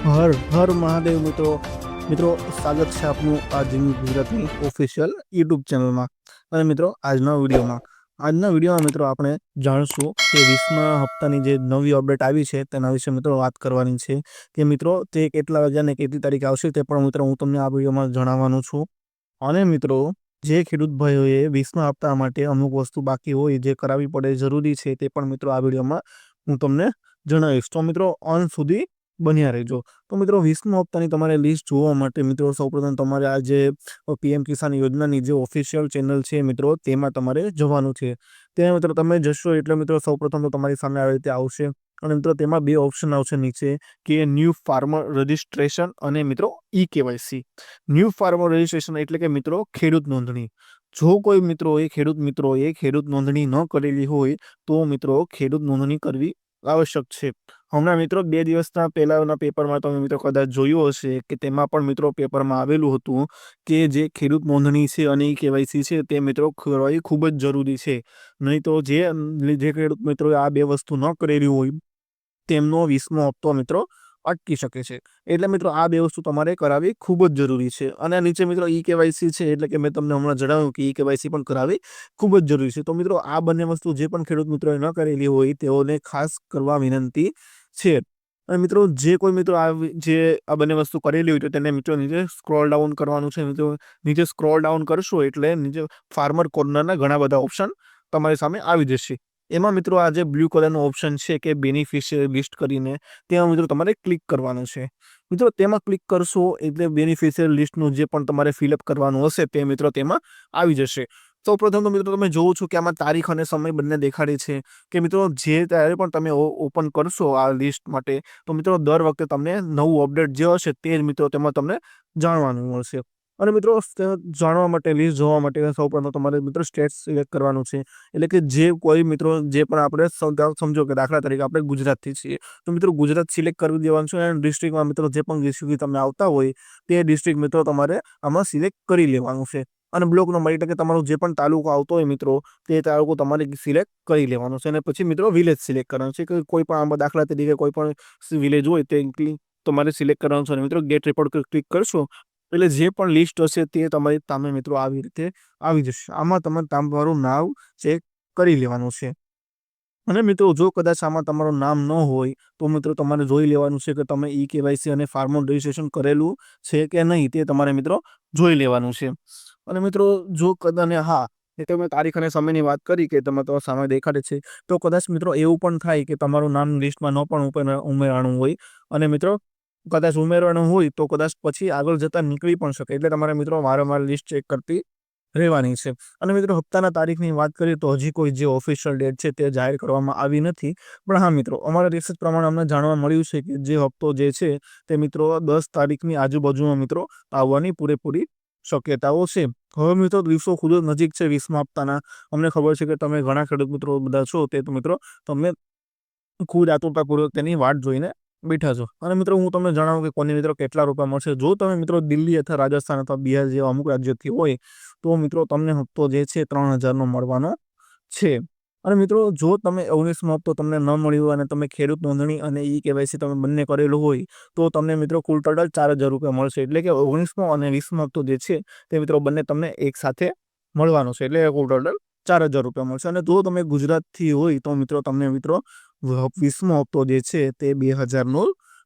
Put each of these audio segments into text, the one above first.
હર હર મહાદેવ મિત્રો. મિત્રો, સ્વાગત છે આપનું આ જીમી ગુજરાતની ઓફિશિયલ યુટ્યુબ ચેનલમાં અને મિત્રો, આજના વિડીયોમાં. આજના વિડીયોમાં મિત્રો આપણે જાણશું કે વીસમા હપ્તાની જે નવી અપડેટ આવી છે, તેના વિશે મિત્રો વાત કરવાની છે. કે મિત્રો, તે કેટલા વાગ્યાને કેટલી તારીખ આવશે તે પણ મિત્રો હું તમને આ વિડીયોમાં જણાવવાનું છું. અને મિત્રો, જે ખેડૂત ભાઈઓએ વીસમા હપ્તા માટે અમુક વસ્તુ બાકી હોય જે કરાવવી પડે જરૂરી છે તે પણ મિત્રો આ વિડીયોમાં હું તમને જણાવીશ. તો મિત્રો, અંત સુધી બન્યા રહેજો. તો મિત્રો, વીસમા હપ્તાની તમારે લિસ્ટ જોવા માટે મિત્રો, સૌપ્રથમ તમારે આ જે પીએમ કિસાન યોજનાની જે ઓફિશિયલ ચેનલ છે મિત્રો, તેમાં તમારે જવાનું છે. ત્યાં મિત્રો તમે જશો એટલે મિત્રો, સૌપ્રથમ તો તમારી સામે આવી રીતે આવશે. અને મિત્રો, તેમાં બે ઓપ્શન આવશે નીચે, કે ન્યૂ ફાર્મર રજિસ્ટ્રેશન અને મિત્રો e KYC new farmer registration એટલે કે મિત્રો, ખેડૂત નોંધણી. જો કોઈ મિત્રોએ, ખેડૂત મિત્રોએ ખેડૂત નોંધણી ન કરેલી હોય, તો મિત્રો, ખેડૂત નોંધણી કરવી આવશ્યક છે. હમણાં મિત્રો બે દિવસના પહેલાના પેપરમાં તમે મિત્રો કદાચ જોયું હશે કે તેમાં પણ મિત્રો પેપરમાં આવેલું હતું કે જે ખેડૂત નોંધણી છે અને કેવાયસી છે તે મિત્રો કરવાની ખૂબ જ જરૂરી છે. નહીં તો જે જે ખેડૂત મિત્રો આ બે વસ્તુ ન કરેલી હોય, તેમનો વીસમો હપ્તો મિત્રો અટકી શકે છે. એટલે મિત્રો આ બે વસ્તુ તમારે કરાવવી ખૂબ જ જરૂરી છે. અને નીચે મિત્રો ઈ કેવાયસી છે, એટલે કે મેં તમને હમણાં જણાવ્યું કે ઈ કેવાયસી પણ કરાવવી ખૂબ જ જરૂરી છે. તો મિત્રો આ બંને વસ્તુ જે પણ ખેડૂત મિત્રોએ ન કરેલી હોય તેઓને ખાસ કરવા વિનંતી છે. અને મિત્રો જે કોઈ મિત્રો આ જે આ બંને વસ્તુ કરેલી હોય તો તેને મિત્રો નીચે સ્ક્રોલ ડાઉન કરવાનું છે. મિત્રો નીચે સ્ક્રોલ ડાઉન કરશો એટલે નીચે ફાર્મર કોર્નરના ઘણા બધા ઓપ્શન તમારી સામે આવી જશે. એમાં મિત્રો આ જે બ્લુ કલરનો ઓપ્શન છે કે બેનિફિશિયરી લિસ્ટ કરીને, તેમાં મિત્રો તમારે ક્લિક કરવાનું છે. મિત્રો તેમાં ક્લિક કરશો એટલે બેનિફિશિયરી લિસ્ટનું જે પણ તમારે ફિલઅપ કરવાનું હશે તે મિત્રો તેમાં આવી જશે. સૌપ્રથમ તો મિત્રો તમે જોવો છો કે આમાં તારીખ અને સમય બંને દેખાડે છે. કે મિત્રો જે ત્યારે પણ તમે ઓપન કરશો આ લિસ્ટ માટે, તો મિત્રો દર વખતે તમને નવું અપડેટ જે હશે તે જ મિત્રો તેમાં તમને જાણવાનું મળશે. અને મિત્રો જાણવા માટે લિસ્ટ જોવા માટે સૌપ્રથમ તમારે મિત્રો સ્ટેટ સિલેક્ટ કરવાનું છે. એટલે કે જે કોઈ મિત્રો, જે પણ આપણે સમજો કે દાખલા તરીકે આપણે ગુજરાતથી છીએ. તો મિત્રો, ગુજરાત સિલેક્ટ કરી દેવાનું છે અને ડિસ્ટ્રિક્ટમાં મિત્રો જે પણ ડિસ્ટ્રિક્ટ તમે આવતા હોય, તે ડિસ્ટ્રિક્ટ મિત્રો તમારે આમાં સિલેક્ટ કરી લેવાનું છે. અને બ્લોક નંબર એટલે કે તમારો જે પણ તાલુકો આવતો હોય મિત્રો, તે તાલુકો તમારે સિલેક્ટ કરી લેવાનો છે. અને પછી મિત્રો વિલેજ સિલેક્ટ કરવાનું છે. કે કોઈ પણ આમાં દાખલા તરીકે કોઈ પણ વિલેજ હોય, તે તમારે સિલેક્ટ કરવાનું છે. અને મિત્રો ગેટ રિપોર્ટ ક્લિક કરશો એટલે જે પણ લિસ્ટ હશે તે તમારી સામે મિત્રો આવી રીતે આવી જશે. આમાં તમે તમારું નામ ચેક કરી લેવાનું છે. અને મિત્રો જો કદાચ આમાં તમારું નામ ન હોય, તો મિત્રો તમારે જોઈ લેવાનું છે કે તમે ઈ કેવાયસી અને ફાર્મર રજિસ્ટ્રેશન કરેલું છે કે નહીં તે તમારે મિત્રો જોઈ લેવાનું છે. અને મિત્રો જો કદાચ, હા, એ તો મેં તારીખ અને સમયની વાત કરી કે તમે તો સામે દેખાડે છે, તો કદાચ મિત્રો એવું પણ થાય કે તમારું નામ લિસ્ટમાં ન પણ ઉમેરાણું હોય. અને મિત્રો કદાચ ઉમેરવાનું હોય તો કદાચ પછી આગળ જતા નીકળી પણ શકે. એટલે તમારે મિત્રો વારંવાર લિસ્ટ ચેક કરતી રહેવાની છે. અને મિત્રો હપ્તાના તારીખની વાત કરીએ તો હજી કોઈ જે ઓફિશિયલ ડેટ છે તે જાહેર કરવામાં આવી નથી. પણ હા મિત્રો, અમારા રિસર્ચ પ્રમાણે અમને જાણવા મળ્યું છે કે જે હપ્તો જે છે તે મિત્રો દસ તારીખની આજુબાજુમાં મિત્રો આવવાની પૂરેપૂરી શક્યતાઓ છે. હવે મિત્રો દિવસો ખૂબ જ નજીક છે વીસમા હપ્તાના. અમને ખબર છે કે તમે ઘણા ખેડૂત મિત્રો બધા છો તે મિત્રો તમને ખૂબ આતુરતાપૂર્વક તેની વાટ જોઈને બેઠા છો. અને મિત્રો, હું તમને જણાવું કે કોની મિત્રો કેટલા રૂપિયા મળશે? જો તમે મિત્રો દિલ્હી અથવા રાજસ્થાન અથવા બિહાર જેવા અમુક રાજ્યોથી હોય, તો મિત્રો તમને હપ્તો જે છે ત્રણ હજારનો મળવાનો છે. અને મિત્રો, જો તમે ઓગણીસમો હપ્તો તમને ન મળ્યો અને તમે ખેડૂત નોંધણી અને ઈ કેવાયસી તમે બંને કરેલું હોય, તો તમને મિત્રો કુલ ટોટલ ચાર હજાર રૂપિયા મળશે. એટલે કે ઓગણીસમો અને વીસમો હપ્તો જે છે, તે મિત્રો બંને તમને એક સાથે મળવાનો છે. એટલે કુલ ટોટલ ચાર હજાર રૂપિયા મળશે. અને જો તમે ગુજરાતથી હોય, તો મિત્રો તમને મિત્રો વીસમો હપ્તો જે છે તે બે હજારનો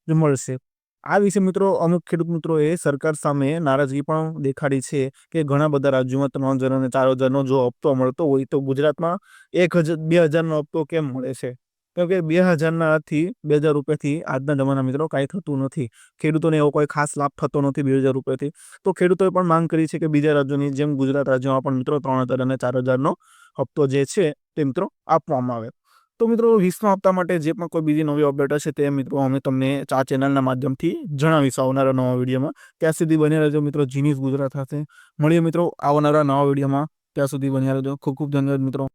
જ મળશે. આ વિશે મિત્રો અમુક ખેડૂત મિત્રોએ સરકાર સામે નારાજગી પણ દેખાડી છે કે ઘણા બધા રાજ્યોમાં ત્રણ હજાર અને ચાર હજારનો જો હપ્તો મળતો હોય તો ગુજરાતમાં એક હજાર બે હજારનો હપ્તો કેમ મળે છે? કેમ કે બે હજારનાથી બે હજાર રૂપિયાથી આજના જમાના મિત્રો કાંઈ થતું નથી. ખેડૂતોને એવો કોઈ ખાસ લાભ થતો નથી બે હજાર રૂપિયાથી. તો ખેડૂતોએ પણ માંગ કરી છે કે બીજા રાજ્યોની જેમ ગુજરાત રાજ્યમાં પણ મિત્રો ત્રણ હજાર અને ચાર હજારનો હપ્તો જે છે તે મિત્રો આપવામાં આવે. તો મિત્રો વીસમા હપ્તા માટે જે પણ કોઈ બીજી નવી અપડેટ હશે તે મિત્રો અમે તમને આ ચેનલના માધ્યમથી જણાવીશું આવનારા નવા વિડીયોમાં. ત્યાં સુધી બન્યા રહેજો મિત્રો. જીનીસ ગુજરાત સાથે. મળીએ મિત્રો આવનારા નવા વિડીયોમાં. ત્યાં સુધી બન્યા રહેજો. ખૂબ ખૂબ ધન્યવાદ મિત્રો.